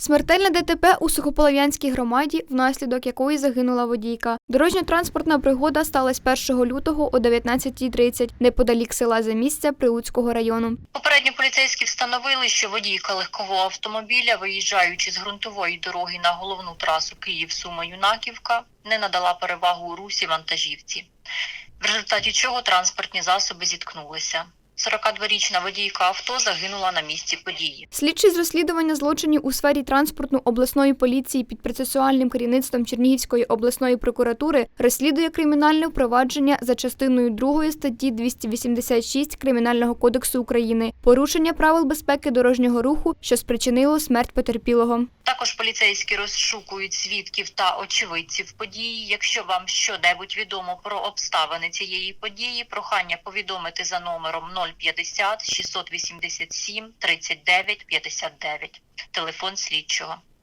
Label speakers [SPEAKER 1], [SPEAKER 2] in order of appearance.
[SPEAKER 1] Смертельне ДТП у Сухополов'янській громаді, внаслідок якої загинула водійка. Дорожньо-транспортна пригода сталася 1 лютого о 19.30 неподалік села Замістя Прилуцького району.
[SPEAKER 2] Попередньо поліцейські встановили, що водійка легкового автомобіля, виїжджаючи з ґрунтової дороги на головну трасу Київ-Сума-Юнаківка, не надала перевагу у русі вантажівці, в результаті чого транспортні засоби зіткнулися. 42-річна водійка авто загинула на місці події.
[SPEAKER 1] Слідчий з розслідування злочинів у сфері транспорту обласної поліції під процесуальним керівництвом Чернігівської обласної прокуратури розслідує кримінальне впровадження за частиною 2 статті 286 Кримінального кодексу України порушення правил безпеки дорожнього руху, що спричинило смерть потерпілого.
[SPEAKER 2] Також поліцейські розшукують свідків та очевидців події. Якщо вам щонебудь відомо про обставини цієї події, прохання повідомити за номером 050 687 39 59, телефон слідчого.